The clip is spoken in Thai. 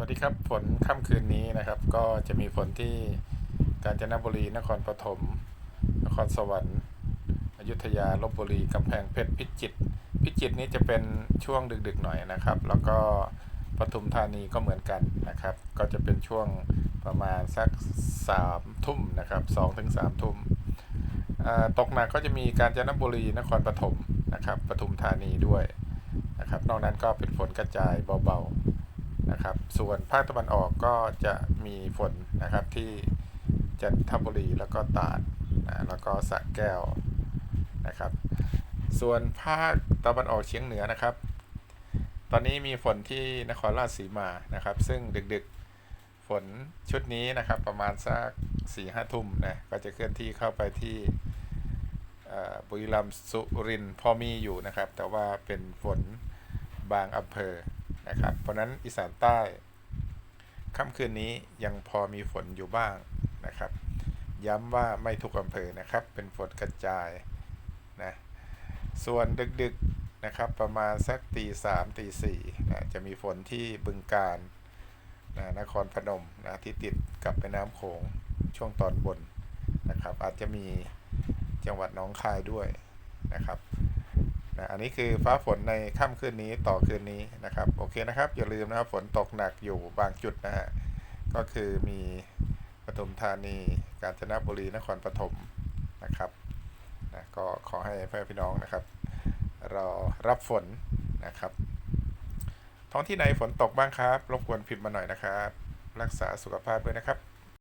วัสดีครับฝนค่ำคืนนี้นะครับ ก็จะมีฝนที่กาญจนบุรีนครปฐมนครสวรรค์อยุธยาลบบุรีกำแพงเพชรพิจิตรพิจิตรนี้จะเป็นช่วงดึกๆหน่อยนะครับ แล้วก็ปทุมธานีก็เหมือนกันนะครับ ก็จะเป็นช่วงประมาณสักสามทุ่มนะครับสองถึงสามทุ่มตกหนักก็จะมีกาญจนบุรีนครปฐมนะครับปทุมธานีด้วยนะครับ นอกนั้นก็เป็นฝนกระจายเบาๆ นะครับ ส่วนภาคตะวันออกก็จะมีฝนนะครับที่จันทบุรีแล้วก็ตราดนะแล้วก็สระแก้วนะครับ ส่วนภาคตะวันออกเฉียงเหนือนะครับ ตอนนี้มีฝนที่นครราชสีมานะครับ ซึ่งดึกๆฝนชุดนี้นะครับประมาณสักสี่ห้าทุ่มนะก็จะเคลื่อนที่เข้าไปที่บุรีรัมย์สุรินทร์พอมีอยู่นะครับ แต่ว่าเป็นฝนบางอำเภอ นะครับ เพราะนั้นอีสานใต้ค่ำคืนนี้ยังพอมีฝนอยู่บ้างนะครับ ย้ำว่าไม่ทุกอำเภอนะครับ เป็นฝนกระจายนะส่วนดึกๆนะครับประมาณสักตีสามตีสี่นะจะมีฝนที่บึงการนะนครพนมนะที่ติดกับแม่น้ำโขงช่วงตอนบนนะครับ อาจจะมีจังหวัดน้องคายด้วยนะครับ อันนี้คือฟ้าฝนในค่ำคืนนี้ต่อคืนนี้นะครับ โอเคนะครับ อย่าลืมนะครับฝนตกหนักอยู่บางจุดนะฮะก็คือมีปทุมธานี กาญจนบุรีนครปฐมนะครับนะก็ขอให้พ่อพี่น้องนะครับรอรับฝนนะครับ ท้องที่ไหนฝนตกบ้างครับ รบกวนพิมพ์มาหน่อยนะครับ รักษาสุขภาพด้วยนะครับ